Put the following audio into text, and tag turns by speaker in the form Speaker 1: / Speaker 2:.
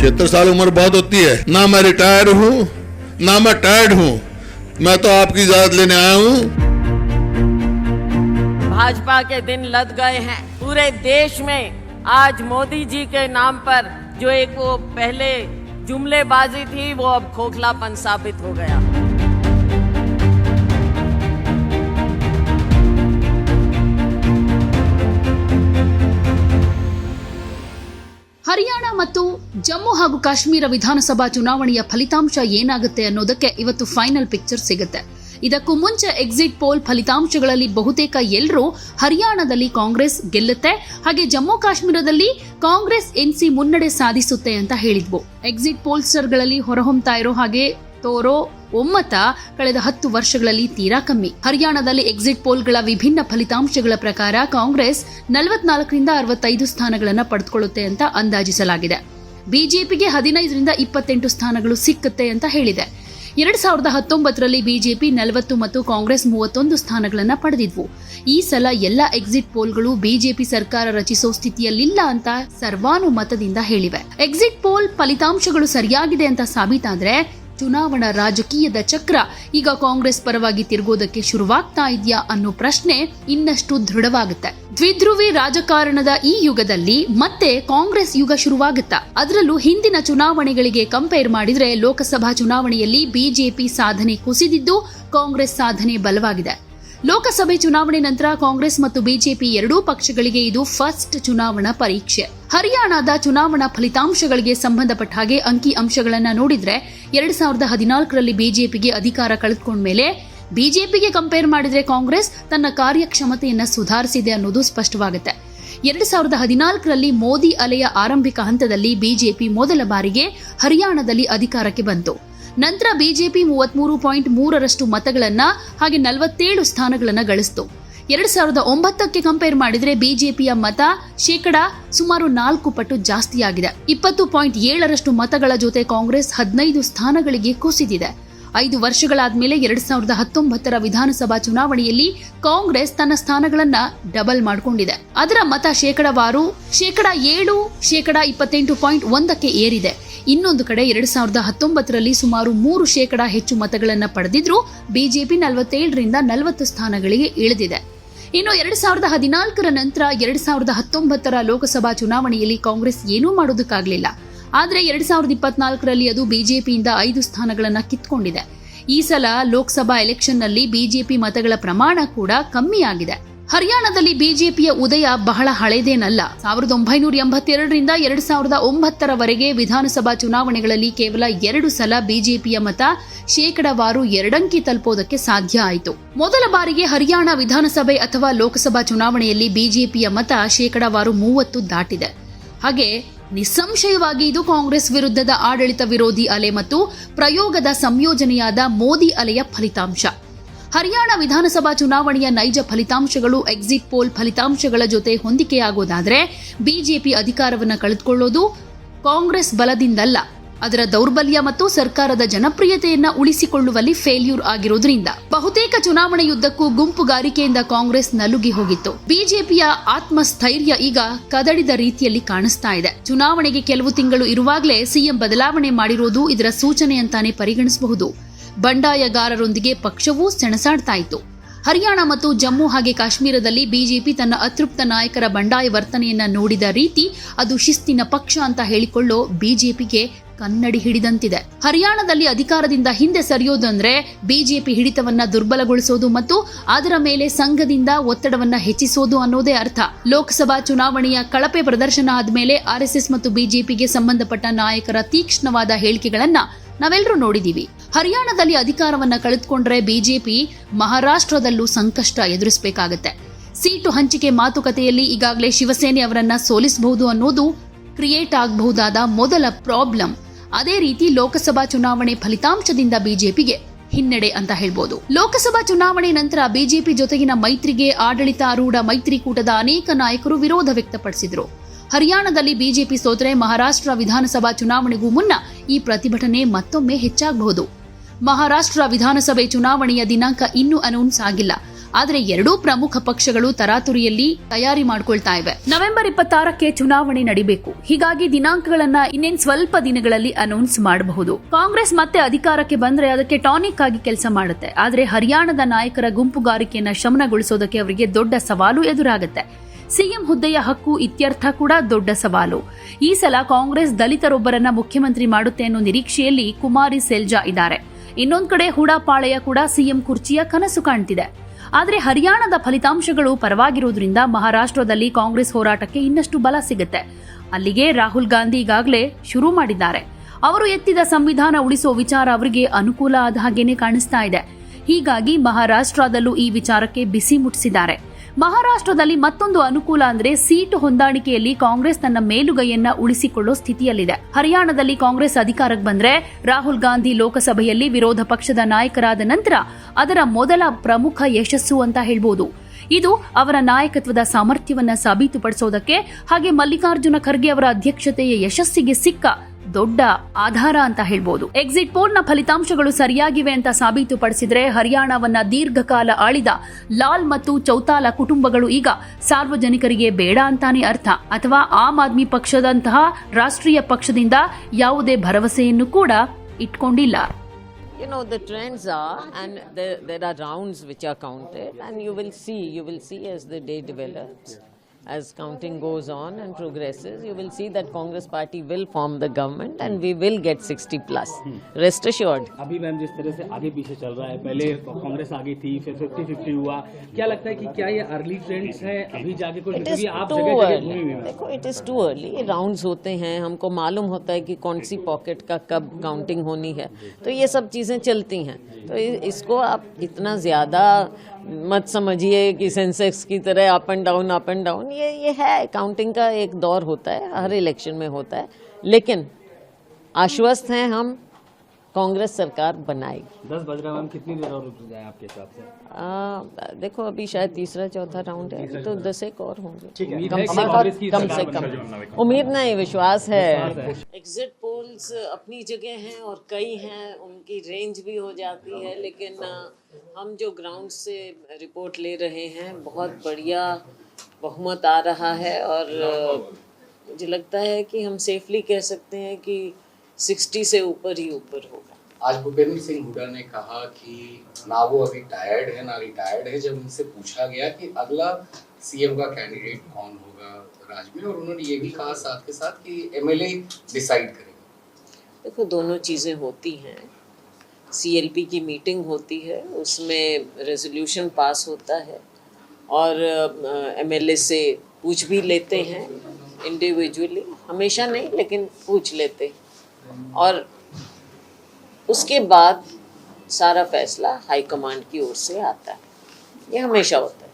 Speaker 1: छिहत्तर साल उम्र बहुत होती है। ना मैं रिटायर हूँ, ना मैं टायर्ड हूँ। मैं तो आपकी इजाज़त लेने आया हूँ।
Speaker 2: भाजपा के दिन लद गए हैं। पूरे देश में आज मोदी जी के नाम पर जो एक वो पहले जुमलेबाजी थी, वो अब खोखलापन साबित हो गया।
Speaker 3: ಹರಿಯಾಣ ಮತ್ತು ಜಮ್ಮು ಹಾಗೂ ಕಾಶ್ಮೀರ ವಿಧಾನಸಭಾ ಚುನಾವಣೆಯ ಫಲಿತಾಂಶ ಏನಾಗುತ್ತೆ ಅನ್ನೋದಕ್ಕೆ ಇವತ್ತು ಫೈನಲ್ ಪಿಕ್ಚರ್ ಸಿಗುತ್ತೆ. ಇದಕ್ಕೂ ಮುಂಚೆ ಎಕ್ಸಿಟ್ ಪೋಲ್ ಫಲಿತಾಂಶಗಳಲ್ಲಿ ಬಹುತೇಕ ಎಲ್ಲರೂ ಹರಿಯಾಣದಲ್ಲಿ ಕಾಂಗ್ರೆಸ್ ಗೆಲ್ಲುತ್ತೆ, ಹಾಗೆ ಜಮ್ಮು ಕಾಶ್ಮೀರದಲ್ಲಿ ಕಾಂಗ್ರೆಸ್ ಎನ್ಸಿ ಮುನ್ನಡೆ ಸಾಧಿಸುತ್ತೆ ಅಂತ ಹೇಳಿದ್ವು. ಎಕ್ಸಿಟ್ ಪೋಲ್ಸ್ಟರ್ಗಳಲ್ಲಿ ಹೊರಹೊಮ್ತಾ ಇರೋ ಹಾಗೆ ತೋರೋ ಒಮ್ಮತ ಕಳೆದ ಹತ್ತು ವರ್ಷಗಳಲ್ಲಿ ತೀರಾ ಕಮ್ಮಿ. ಹರಿಯಾಣದಲ್ಲಿ ಎಕ್ಸಿಟ್ ಪೋಲ್ಗಳ ವಿಭಿನ್ನ ಫಲಿತಾಂಶಗಳ ಪ್ರಕಾರ ಕಾಂಗ್ರೆಸ್ ನಲವತ್ನಾಲ್ಕರಿಂದ ಅರವತ್ತೈದು ಸ್ಥಾನಗಳನ್ನು ಪಡೆದುಕೊಳ್ಳುತ್ತೆ ಅಂತ ಅಂದಾಜಿಸಲಾಗಿದೆ. ಬಿಜೆಪಿಗೆ ಹದಿನೈದರಿಂದ ಇಪ್ಪತ್ತೆಂಟು ಸ್ಥಾನಗಳು ಸಿಕ್ಕುತ್ತೆ ಅಂತ ಹೇಳಿದೆ. ಎರಡ್ ಸಾವಿರದ ಹತ್ತೊಂಬತ್ತರಲ್ಲಿ ಬಿಜೆಪಿ ನಲವತ್ತು ಮತ್ತು ಕಾಂಗ್ರೆಸ್ ಮೂವತ್ತೊಂದು ಸ್ಥಾನಗಳನ್ನು ಪಡೆದಿದ್ವು. ಈ ಸಲ ಎಲ್ಲ ಎಕ್ಸಿಟ್ ಪೋಲ್ಗಳು ಬಿಜೆಪಿ ಸರ್ಕಾರ ರಚಿಸೋ ಸ್ಥಿತಿಯಲ್ಲಿಲ್ಲ ಅಂತ ಸರ್ವಾನುಮತದಿಂದ ಹೇಳಿವೆ. ಎಕ್ಸಿಟ್ ಪೋಲ್ ಫಲಿತಾಂಶಗಳು ಸರಿಯಾಗಿದೆ ಅಂತ ಸಾಬೀತಾದ್ರೆ ಚುನಾವಣಾ ರಾಜಕೀಯದ ಚಕ್ರ. ಈಗ ಕಾಂಗ್ರೆಸ್ ಪರವಾಗಿ ತಿರುಗೋದಕ್ಕೆ ಶುರುವಾಗ್ತಾ ಇದೆಯಾ ಅನ್ನೋ ಪ್ರಶ್ನೆ ಇನ್ನಷ್ಟು ದೃಢವಾಗುತ್ತೆ. ದ್ವಿಧ್ರುವಿ ರಾಜಕಾರಣದ ಈ ಯುಗದಲ್ಲಿ ಮತ್ತೆ ಕಾಂಗ್ರೆಸ್ ಯುಗ ಶುರುವಾಗುತ್ತಾ? ಅದರಲ್ಲೂ ಹಿಂದಿನ ಚುನಾವಣೆಗಳಿಗೆ ಕಂಪೇರ್ ಮಾಡಿದ್ರೆ ಲೋಕಸಭಾ ಚುನಾವಣೆಯಲ್ಲಿ ಬಿಜೆಪಿ ಸಾಧನೆ ಕುಸಿದಿದ್ದು ಕಾಂಗ್ರೆಸ್ ಸಾಧನೆ ಬಲವಾಗಿದೆ. ಲೋಕಸಭೆ ಚುನಾವಣೆ ನಂತರ ಕಾಂಗ್ರೆಸ್ ಮತ್ತು ಬಿಜೆಪಿ ಎರಡೂ ಪಕ್ಷಗಳಿಗೆ ಇದು ಫಸ್ಟ್ ಚುನಾವಣಾ ಪರೀಕ್ಷೆ. ಹರಿಯಾಣದ ಚುನಾವಣಾ ಫಲಿತಾಂಶಗಳಿಗೆ ಸಂಬಂಧಪಟ್ಟ ಹಾಗೆ ಅಂಕಿ ಅಂಶಗಳನ್ನು ನೋಡಿದ್ರೆ ಎರಡ್ ಸಾವಿರದ ಹದಿನಾಲ್ಕರಲ್ಲಿ ಬಿಜೆಪಿಗೆ ಅಧಿಕಾರ ಕಳೆದುಕೊಂಡ್ಮೇಲೆ ಬಿಜೆಪಿಗೆ ಕಂಪೇರ್ ಮಾಡಿದ್ರೆ ಕಾಂಗ್ರೆಸ್ ತನ್ನ ಕಾರ್ಯಕ್ಷಮತೆಯನ್ನು ಸುಧಾರಿಸಿದೆ ಅನ್ನೋದು ಸ್ಪಷ್ಟವಾಗುತ್ತೆ. ಎರಡ್ ಸಾವಿರದ ಹದಿನಾಲ್ಕರಲ್ಲಿ ಮೋದಿ ಅಲೆಯ ಆರಂಭಿಕ ಹಂತದಲ್ಲಿ ಬಿಜೆಪಿ ಮೊದಲ ಬಾರಿಗೆ ಹರಿಯಾಣದಲ್ಲಿ ಅಧಿಕಾರಕ್ಕೆ ಬಂತು. ನಂತರ ಬಿಜೆಪಿ ಮೂವತ್ಮೂರು ಪಾಯಿಂಟ್ ಮೂರರಷ್ಟು ಮತಗಳನ್ನು ಹಾಗೆ ನಲವತ್ತೇಳು ಸ್ಥಾನಗಳನ್ನು ಗಳಿಸಿತು. ಎರಡ್ ಸಾವಿರದ ಒಂಬತ್ತಕ್ಕೆ ಕಂಪೇರ್ ಮಾಡಿದರೆ ಬಿಜೆಪಿಯ ಮತ ಶೇಕಡ ಸುಮಾರು ನಾಲ್ಕು ಪಟ್ಟು ಜಾಸ್ತಿಯಾಗಿದೆ. ಇಪ್ಪತ್ತು ಪಾಯಿಂಟ್ ಏಳರಷ್ಟು ಮತಗಳ ಜೊತೆ ಕಾಂಗ್ರೆಸ್ ಹದಿನೈದು ಸ್ಥಾನಗಳಿಗೆ ಕುಸಿದಿದೆ. ಐದು ವರ್ಷಗಳಾದ್ಮೇಲೆ ಎರಡ್ ಸಾವಿರದ ಹತ್ತೊಂಬತ್ತರ ವಿಧಾನಸಭಾ ಚುನಾವಣೆಯಲ್ಲಿ ಕಾಂಗ್ರೆಸ್ ತನ್ನ ಸ್ಥಾನಗಳನ್ನ ಡಬಲ್ ಮಾಡಿಕೊಂಡಿದೆ. ಅದರ ಮತ ಶೇಕಡವಾರು, ಶೇಕಡ ಏಳು, ಶೇಕಡ ಇಪ್ಪತ್ತೆಂಟು ಪಾಯಿಂಟ್ ಒಂದಕ್ಕೆ ಏರಿದೆ. ಇನ್ನೊಂದು ಕಡೆ ಎರಡ್ ಸಾವಿರದ ಹತ್ತೊಂಬತ್ತರಲ್ಲಿ ಸುಮಾರು ಮೂರು ಶೇಕಡ ಹೆಚ್ಚು ಮತಗಳನ್ನು ಪಡೆದಿದ್ರು ಬಿಜೆಪಿ ನಲವತ್ತೇಳರಿಂದ ನಲವತ್ತು ಸ್ಥಾನಗಳಿಗೆ ಇಳಿದಿದೆ. ಇನ್ನು ಎರಡ್ ಸಾವಿರದ ಹದಿನಾಲ್ಕರ ನಂತರ ಎರಡ್ ಸಾವಿರದ ಹತ್ತೊಂಬತ್ತರ ಲೋಕಸಭಾ ಚುನಾವಣೆಯಲ್ಲಿ ಕಾಂಗ್ರೆಸ್ ಏನೂ ಮಾಡೋದಕ್ಕಾಗಲಿಲ್ಲ. ಆದರೆ ಎರಡ್ ಸಾವಿರದ ಇಪ್ಪತ್ನಾಲ್ಕರಲ್ಲಿ ಅದು ಬಿಜೆಪಿಯಿಂದ ಐದು ಸ್ಥಾನಗಳನ್ನು ಕಿತ್ಕೊಂಡಿದೆ. ಈ ಸಲ ಲೋಕಸಭಾ ಎಲೆಕ್ಷನ್ನಲ್ಲಿ ಬಿಜೆಪಿ ಮತಗಳ ಪ್ರಮಾಣ ಕೂಡ ಕಮ್ಮಿಯಾಗಿದೆ. ಹರಿಯಾಣದಲ್ಲಿ ಬಿಜೆಪಿಯ ಉದಯ ಬಹಳ ಹಳೆದೇನಲ್ಲ. ಸಾವಿರದ ಒಂಬೈನೂರ ಎಂಬತ್ತೆರಡರಿಂದ ಎರಡು ಸಾವಿರದ ಒಂಬತ್ತರವರೆಗೆ ವಿಧಾನಸಭಾ ಚುನಾವಣೆಗಳಲ್ಲಿ ಕೇವಲ ಎರಡು ಸಲ ಬಿಜೆಪಿಯ ಮತ, ಶೇಕಡವಾರು ಎರಡಂಕಿ ತಲುಪೋದಕ್ಕೆ ಸಾಧ್ಯ ಆಯಿತು. ಮೊದಲ ಬಾರಿಗೆ ಹರಿಯಾಣ ವಿಧಾನಸಭೆ ಅಥವಾ ಲೋಕಸಭಾ ಚುನಾವಣೆಯಲ್ಲಿ ಬಿಜೆಪಿಯ ಮತ ಶೇಕಡವಾರು ಮೂವತ್ತು ದಾಟಿದೆ. ಹಾಗೆ ನಿಸ್ಸಂಶಯವಾಗಿ ಇದು ಕಾಂಗ್ರೆಸ್ ವಿರುದ್ಧದ ಆಡಳಿತ ವಿರೋಧಿ ಅಲೆ ಮತ್ತು ಪ್ರಯೋಗದ ಸಂಯೋಜನೆಯಾದ ಮೋದಿ ಅಲೆಯ ಫಲಿತಾಂಶ. ಹರಿಯಾಣ ವಿಧಾನಸಭಾ ಚುನಾವಣೆಯ ನೈಜ ಫಲಿತಾಂಶಗಳು ಎಕ್ಸಿಟ್ ಪೋಲ್ ಫಲಿತಾಂಶಗಳ ಜೊತೆ ಹೊಂದಿಕೆಯಾಗೋದಾದರೆ ಬಿಜೆಪಿ ಅಧಿಕಾರವನ್ನು ಕಳೆದುಕೊಳ್ಳೋದು ಕಾಂಗ್ರೆಸ್ ಬಲದಿಂದಲ್ಲ. ಅದರ ದೌರ್ಬಲ್ಯ ಮತ್ತು ಸರ್ಕಾರದ ಜನಪ್ರಿಯತೆಯನ್ನ ಉಳಿಸಿಕೊಳ್ಳುವಲ್ಲಿ ಫೇಲ್ಯೂರ್ ಆಗಿರೋದ್ರಿಂದ. ಬಹುತೇಕ ಚುನಾವಣೆಯುದ್ದಕ್ಕೂ ಗುಂಪುಗಾರಿಕೆಯಿಂದ ಕಾಂಗ್ರೆಸ್ ನಲುಗಿ ಹೋಗಿತ್ತು. ಬಿಜೆಪಿಯ ಆತ್ಮಸ್ಥೈರ್ಯ ಈಗ ಕದಡಿದ ರೀತಿಯಲ್ಲಿ ಕಾಣಿಸ್ತಾ ಇದೆ. ಚುನಾವಣೆಗೆ ಕೆಲವು ತಿಂಗಳು ಇರುವಾಗಲೇ ಸಿಎಂ ಬದಲಾವಣೆ ಮಾಡಿರೋದು ಇದರ ಸೂಚನೆ ಅಂತಾನೆ ಪರಿಗಣಿಸಬಹುದು. ಬಂಡಾಯಗಾರರೊಂದಿಗೆ ಪಕ್ಷವೂ ಸೆಣಸಾಡ್ತಾ ಇತ್ತು. ಹರಿಯಾಣ ಮತ್ತು ಜಮ್ಮು ಹಾಗೆ ಕಾಶ್ಮೀರದಲ್ಲಿ ಬಿಜೆಪಿ ತನ್ನ ಅತೃಪ್ತ ನಾಯಕರ ಬಂಡಾಯ ವರ್ತನೆಯನ್ನ ನೋಡಿದ ರೀತಿ ಅದು ಶಿಸ್ತಿನ ಪಕ್ಷ ಅಂತ ಹೇಳಿಕೊಳ್ಳೋ ಬಿಜೆಪಿಗೆ ಕನ್ನಡಿ ಹಿಡಿದಂತಿದೆ. ಹರಿಯಾಣದಲ್ಲಿ ಅಧಿಕಾರದಿಂದ ಹಿಂದೆ ಸರಿಯೋದಂದ್ರೆ ಬಿಜೆಪಿ ಹಿಡಿತವನ್ನ ದುರ್ಬಲಗೊಳಿಸೋದು ಮತ್ತು ಅದರ ಮೇಲೆ ಸಂಘದಿಂದ ಒತ್ತಡವನ್ನ ಹೆಚ್ಚಿಸೋದು ಅನ್ನೋದೇ ಅರ್ಥ. ಲೋಕಸಭಾ ಚುನಾವಣೆಯ ಕಳಪೆ ಪ್ರದರ್ಶನ ಆದ್ಮೇಲೆ ಆರ್ಎಸ್ಎಸ್ ಮತ್ತು ಬಿಜೆಪಿಗೆ ಸಂಬಂಧಪಟ್ಟ ನಾಯಕರ ತೀಕ್ಷ್ಣವಾದ ಹೇಳಿಕೆಗಳನ್ನ ನಾವೆಲ್ಲರೂ ನೋಡಿದೀವಿ. ಹರಿಯಾಣದಲ್ಲಿ ಅಧಿಕಾರವನ್ನ ಕಳೆದುಕೊಂಡ್ರೆ ಬಿಜೆಪಿ ಮಹಾರಾಷ್ಟ್ರದಲ್ಲೂ ಸಂಕಷ್ಟ ಎದುರಿಸಬೇಕಾಗತ್ತೆ. ಸೀಟು ಹಂಚಿಕೆ ಮಾತುಕತೆಯಲ್ಲಿ ಈಗಾಗಲೇ ಶಿವಸೇನೆ ಅವರನ್ನ ಸೋಲಿಸಬಹುದು ಅನ್ನೋದು ಕ್ರಿಯೇಟ್ ಆಗಬಹುದಾದ ಮೊದಲ ಪ್ರಾಬ್ಲಮ್. ಅದೇ ರೀತಿ ಲೋಕಸಭಾ ಚುನಾವಣೆ ಫಲಿತಾಂಶದಿಂದ ಬಿಜೆಪಿಗೆ ಹಿನ್ನಡೆ ಅಂತ ಹೇಳ್ಬೋದು. ಲೋಕಸಭಾ ಚುನಾವಣೆ ನಂತರ ಬಿಜೆಪಿ ಜೊತೆಗಿನ ಮೈತ್ರಿಗೆ ಆಡಳಿತಾರೂಢ ಮೈತ್ರಿಕೂಟದ ಅನೇಕ ನಾಯಕರು ವಿರೋಧ ವ್ಯಕ್ತಪಡಿಸಿದ್ರು. ಹರಿಯಾಣದಲ್ಲಿ ಬಿಜೆಪಿ ಸೋತರೆ ಮಹಾರಾಷ್ಟ್ರ ವಿಧಾನಸಭಾ ಚುನಾವಣೆಗೂ ಮುನ್ನ ಈ ಪ್ರತಿಭಟನೆ ಮತ್ತೊಮ್ಮೆ ಹೆಚ್ಚಾಗಬಹುದು. ಮಹಾರಾಷ್ಟ್ರ ವಿಧಾನಸಭೆ ಚುನಾವಣೆಯ ದಿನಾಂಕ ಇನ್ನೂ ಅನೌನ್ಸ್ ಆಗಿಲ್ಲ. ಆದರೆ ಎರಡೂ ಪ್ರಮುಖ ಪಕ್ಷಗಳು ತರಾತುರಿಯಲ್ಲಿ ತಯಾರಿ ಮಾಡ್ಕೊಳ್ತಾ ಇವೆ. ನವೆಂಬರ್ ಇಪ್ಪತ್ತಾರಕ್ಕೆ ಚುನಾವಣೆ ನಡಿಬೇಕು. ಹೀಗಾಗಿ ದಿನಾಂಕಗಳನ್ನ ಇನ್ನೇನ್ ಸ್ವಲ್ಪ ದಿನಗಳಲ್ಲಿ ಅನೌನ್ಸ್ ಮಾಡಬಹುದು. ಕಾಂಗ್ರೆಸ್ ಮತ್ತೆ ಅಧಿಕಾರಕ್ಕೆ ಬಂದ್ರೆ ಅದಕ್ಕೆ ಟಾನಿಕ್ ಆಗಿ ಕೆಲಸ ಮಾಡುತ್ತೆ. ಆದ್ರೆ ಹರಿಯಾಣದ ನಾಯಕರ ಗುಂಪುಗಾರಿಕೆಯನ್ನ ಶಮನಗೊಳಿಸೋದಕ್ಕೆ ಅವರಿಗೆ ದೊಡ್ಡ ಸವಾಲು ಎದುರಾಗುತ್ತೆ. ಸಿಎಂ ಹುದ್ದೆಯ ಹಕ್ಕು ಇತ್ಯರ್ಥ ಕೂಡ ದೊಡ್ಡ ಸವಾಲು. ಈ ಸಲ ಕಾಂಗ್ರೆಸ್ ದಲಿತರೊಬ್ಬರನ್ನ ಮುಖ್ಯಮಂತ್ರಿ ಮಾಡುತ್ತೆ ಅನ್ನೋ ನಿರೀಕ್ಷೆಯಲ್ಲಿ ಕುಮಾರಿ ಸೆಲ್ಜಾ ಇದ್ದಾರೆ. ಇನ್ನೊಂದು ಕಡೆ ಹೂಡಾಪಾಳೆಯ ಕೂಡ ಸಿಎಂ ಕುರ್ಚಿಯ ಕನಸು ಕಾಣ್ತಿದೆ. ಆದರೆ ಹರಿಯಾಣದ ಫಲಿತಾಂಶಗಳು ಪರವಾಗಿರೋದ್ರಿಂದ ಮಹಾರಾಷ್ಟ್ರದಲ್ಲಿ ಕಾಂಗ್ರೆಸ್ ಹೋರಾಟಕ್ಕೆ ಇನ್ನಷ್ಟು ಬಲ ಸಿಗುತ್ತೆ. ಅಲ್ಲಿಗೆ ರಾಹುಲ್ ಗಾಂಧಿ ಈಗಾಗಲೇ ಶುರು ಮಾಡಿದ್ದಾರೆ. ಅವರು ಎತ್ತಿದ ಸಂವಿಧಾನ ಉಳಿಸೋ ವಿಚಾರ ಅವರಿಗೆ ಅನುಕೂಲ ಆದ ಹಾಗೇನೆ ಕಾಣಿಸ್ತಾ ಇದೆ. ಹೀಗಾಗಿ ಮಹಾರಾಷ್ಟ್ರದಲ್ಲೂ ಈ ವಿಚಾರಕ್ಕೆ ಬಿಸಿ ಮುಟ್ಟಿಸಿದ್ದಾರೆ. ಮಹಾರಾಷ್ಟ್ರದಲ್ಲಿ ಮತ್ತೊಂದು ಅನುಕೂಲ ಅಂದ್ರೆ ಸೀಟು ಹೊಂದಾಣಿಕೆಯಲ್ಲಿ ಕಾಂಗ್ರೆಸ್ ತನ್ನ ಮೇಲುಗೈಯನ್ನ ಉಳಿಸಿಕೊಳ್ಳೋ ಸ್ಥಿತಿಯಲ್ಲಿದೆ. ಹರಿಯಾಣದಲ್ಲಿ ಕಾಂಗ್ರೆಸ್ ಅಧಿಕಾರಕ್ಕೆ ಬಂದ್ರೆ ರಾಹುಲ್ ಗಾಂಧಿ ಲೋಕಸಭೆಯಲ್ಲಿ ವಿರೋಧ ಪಕ್ಷದ ನಾಯಕರಾದ ನಂತರ ಅದರ ಮೊದಲ ಪ್ರಮುಖ ಯಶಸ್ಸು ಅಂತ ಹೇಳ್ಬೋದು. ಇದು ಅವರ ನಾಯಕತ್ವದ ಸಾಮರ್ಥ್ಯವನ್ನ ಸಾಬೀತುಪಡಿಸೋದಕ್ಕೆ ಹಾಗೆ ಮಲ್ಲಿಕಾರ್ಜುನ ಖರ್ಗೆ ಅವರ ಅಧ್ಯಕ್ಷತೆಯ ಯಶಸ್ಸಿಗೆ ಸಿಕ್ಕ ದೊಡ್ಡ ಆಧಾರ ಅಂತ ಹೇಳ್ಬೋದು. ಎಕ್ಸಿಟ್ ಪೋಲ್ನ ಫಲಿತಾಂಶಗಳು ಸರಿಯಾಗಿವೆ ಅಂತ ಸಾಬೀತುಪಡಿಸಿದ್ರೆ ಹರಿಯಾಣವನ್ನ ದೀರ್ಘಕಾಲ ಆಳಿದ ಲಾಲ್ ಮತ್ತು ಚೌತಾಲ ಕುಟುಂಬಗಳು ಈಗ ಸಾರ್ವಜನಿಕರಿಗೆ ಬೇಡ ಅಂತಾನೆ ಅರ್ಥ. ಅಥವಾ ಆಮ್ ಆದ್ಮಿ ಪಕ್ಷದಂತಹ ರಾಷ್ಟ್ರೀಯ ಪಕ್ಷದಿಂದ ಯಾವುದೇ ಭರವಸೆಯನ್ನು ಕೂಡ ಇಟ್ಕೊಂಡಿಲ್ಲ.
Speaker 2: You know, the trends are, and there, there are rounds which are counted, and you will see, you will see as the day develops, as counting goes on and progresses, you will see that Congress party will form the government and we will get 60 plus. Rest assured.
Speaker 4: अभी ma'am जिस तरह से आगे पीछे चल रहा है पहले कांग्रेस आगे थी फिर फिफ्टी फिफ्टी हुआ। क्या लगता है कि क्या ये अर्ली ट्रेंड्स है? अभी जाके कुछ क्योंकि आप जगह जगह घूमी हुई
Speaker 2: देखो it is too early rounds होते हैं हमको मालूम होता है कि कौन सी पॉकेट का कब काउंटिंग होनी है। तो ये सब चीज़ें चलती हैं। तो इसको आप इतना ज़्यादा मत समझिए कि सेंसेक्स की तरह up and down up and down ये ये है अकाउंटिंग का एक दौर होता है हर इलेक्शन में होता है। लेकिन आश्वस्त हैं हम कांग्रेस सरकार बनाएगी।
Speaker 4: दस बज रहा मैम कितनी देर और रुक जाए आपके हिसाब से?
Speaker 2: आ, देखो अभी शायद तीसरा चौथा राउंड है तो दस एक और होंगे। कम से कम कम से कम। उम्मीद नहीं विश्वास है। एग्जिट पोल्स अपनी जगह हैं और कई हैं उनकी रेंज भी हो जाती है लेकिन हम जो ग्राउंड से रिपोर्ट ले रहे हैं बहुत बढ़िया बहुमत आ रहा है और मुझे लगता है कि हम सेफली कह सकते हैं कि 60 से ऊपर ही ऊपर होगा।
Speaker 5: आज भूपेंद्र सिंह हुड्डा ने कहा कि ना वो अभी टायर्ड है ना रिटायर्ड है जब उनसे पूछा गया कि अगला सीएम का कैंडिडेट कौन होगा राज्य में और उन्होंने ये भी कहा साथ के साथ कि एमएलए डिसाइड करेगा।
Speaker 2: देखो दोनों चीज़ें होती हैं। सीएलपी की मीटिंग होती है उसमें रेजोल्यूशन पास होता है और एमएलए से पूछ भी लेते हैं इंडिविजुअली हमेशा नहीं लेकिन पूछ लेते हैं। और उसके बाद सारा फैसला हाई कमांड की ओर से आता है। ये हमेशा होता है।